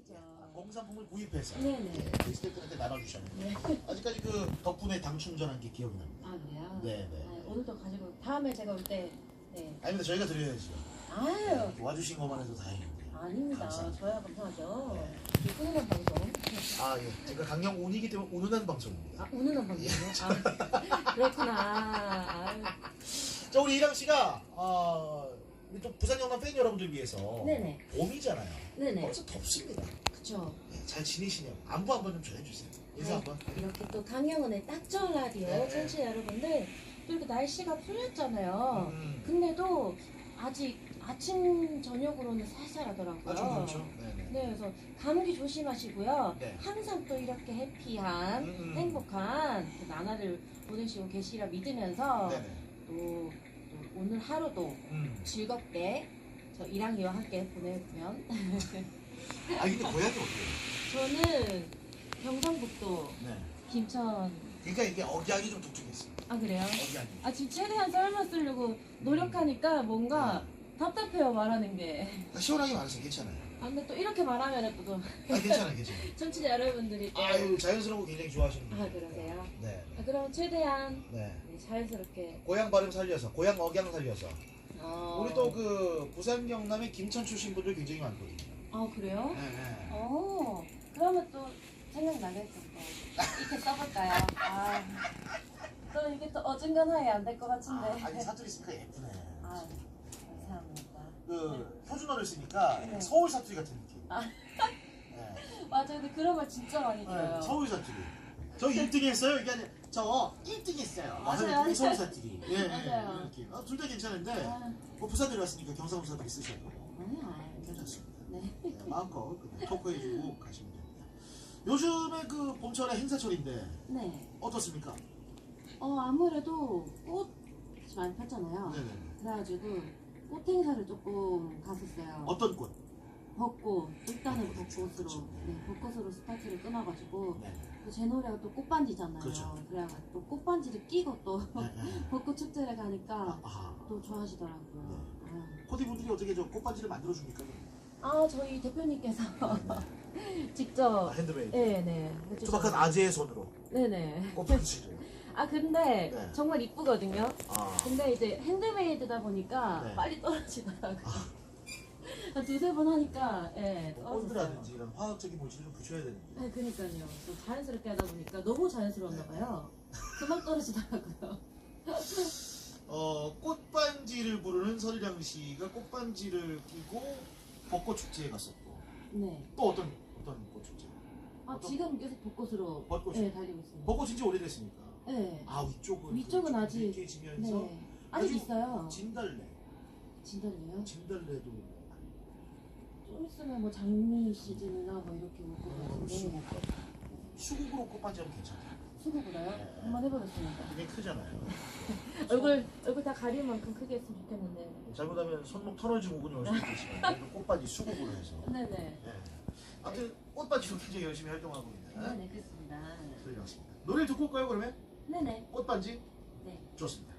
아니죠. 공산품을 구입해서 네네. 예, 게스트들한테 나눠주셨는데 네. 아직까지 그 덕분에 당 충전한 게 기억이 납니다. 아 그래요? 네네. 아, 오늘도 가지고 다음에 제가 올 때 네. 아닙니다. 저희가 드려야죠. 아유 이렇게 와주신 것만 해도 다행입니다. 아닙니다. 감사합니다. 저야 감사하죠. 네. 이 훈훈한 방송. 아 예. 제가 강령 운이기 때문에 운운한 방송입니다. 아 훈훈한 방송이요? 아, 그렇구나. 아유. 자 우리 이랑 씨가 어, 우리 또 부산 영남 팬 여러분들 위해서 네네. 봄이잖아요. 네네. 벌써 덥습니다. 그쵸. 예, 잘 지내시냐고 안부 한번 좀 전해주세요. 인사 네. 한번. 이렇게 또 강영은의 딱 좋은 라디오 네. 청취자 여러분들 또 이렇게 날씨가 풀렸잖아요. 음. 근데도 아직 아침 저녁으로는 쌀쌀하더라고요. 아주 그렇죠. 네네. 네, 그래서 감기 조심하시고요. 네. 항상 또 이렇게 해피한, 음, 음. 행복한 그 나날을 보내시고 계시라 믿으면서 네네. 또, 또 오늘 하루도 음. 즐겁게 저 이랑이와 함께 보내면 아 근데 고향이 어디예요? 저는 경상북도 네. 김천 그러니까 이게 억양이 좀 독특했어요. 아 그래요? 억양이. 아 지금 최대한 썰만 쓰려고 노력하니까 뭔가 답답해요 말하는 게. 아, 시원하게 말해서 괜찮아요. 아 근데 또 이렇게 말하면 또, 또아 괜찮아요, 괜찮아요. 청취자 여러분들이 또 아유 자연스러운 거 굉장히 좋아하시는 아 분이에요. 그러세요? 네. 아, 그럼 최대한 네. 네, 자연스럽게 고향 발음 살려서 고향 억양 살려서 어... 우리 또 그 부산 경남의 김천 출신 분들 굉장히 많거든요. 아 그래요? 네, 네. 어 그러면 또 생각나겠죠 또 이렇게 써볼까요? 아 또 이게 또 어중간하게 안 될 것 같은데 아, 아니 사투리 쓰니까 예쁘네. 아, 감사합니다 그 표준어를 쓰니까 네. 서울 사투리 같은 느낌. 아. 네. 맞아요 근데 그런 말 진짜 많이 네, 들어요 서울 사투리. 저 1등 했어요? 이게 아니라 저 1등 했어요. 맞아요, 그게. 서울 사투리. 예, 예, 맞아요. 아, 둘다 괜찮은데 아, 뭐 부산 내려왔으니까 경상도 사투리 쓰셔도 아니야 괜찮습니다. 네. 네, 마음껏 그냥 토크해주고 가시면 됩니다. 요즘에 그 봄철에 행사철인데 네. 어떻습니까? 어 아무래도 꽃이 많이 폈잖아요 네네. 그래가지고 꽃 행사를 조금 갔었어요 어떤 꽃? 벚꽃 일단은 벚꽃, 벚꽃으로 그쵸. 네, 벚꽃으로 스타트를 끊어가지고 네. 또제 노래가 또 꽃반지잖아요 그렇죠. 그래가지고 또 꽃반지를 끼고 또 네, 네. 벚꽃 축제를 가니까 아, 또 좋아하시더라고요 코디분들이 어떻게 저 꽃반지를 만들어 줍니까? 아 저희 대표님께서 네. 직접 아, 핸드메이드. 네네 투박한 아재의 손으로 네네 꽃반지를. 아 근데 네. 정말 이쁘거든요 아, 근데 이제 핸드메이드다 보니까 네. 빨리 떨어지더라고요 한 두세 번 하니까 예 떨어졌어요 본드라든지 이런 화학적인 물질을 좀 붙여야 되는데. 네, 그니까요. 또 자연스럽게 하다 보니까 너무 자연스러웠나 봐요. 금방 떨어지더라고요. 어, 꽃반지를 부르는 서리량 씨가 꽃반지를 끼고 벚꽃 축제에 갔었고 네. 또 어떤 어떤 꽃 축제? 아, 어떤- 지금 계속 벚꽃으로 벚꽃이? 네, 달리고 있습니다. 벚꽃인 지 오래됐으니까. 네. 아 위쪽은 위쪽은 아직- 이렇게 지면서 네. 아직 아주 있어요. 진달래, 진달래요? 진달래도 좀 있으면 뭐 장미 시즌이나 뭐 이렇게 올것 어, 같은데. 수국 수국으로 꽃반지 하면 괜찮아. 수국으로요? 네. 한번 해보겠습니다. 되게 크잖아요. 얼굴, 얼굴 다 가릴 만큼 크게 했으면 좋겠는데. 잘못하면 손목 털어지고 오근이 올 수도 있지만 그래도 꽃반지 수국으로 해서. 네네. 네. 아무튼 꽃반지로 굉장히 열심히 활동하고 있는 네네, 그렇습니다. 서리량 씨입니다. 노래를 듣고 올까요 그러면? 네네. 꽃반지 네. 좋습니다.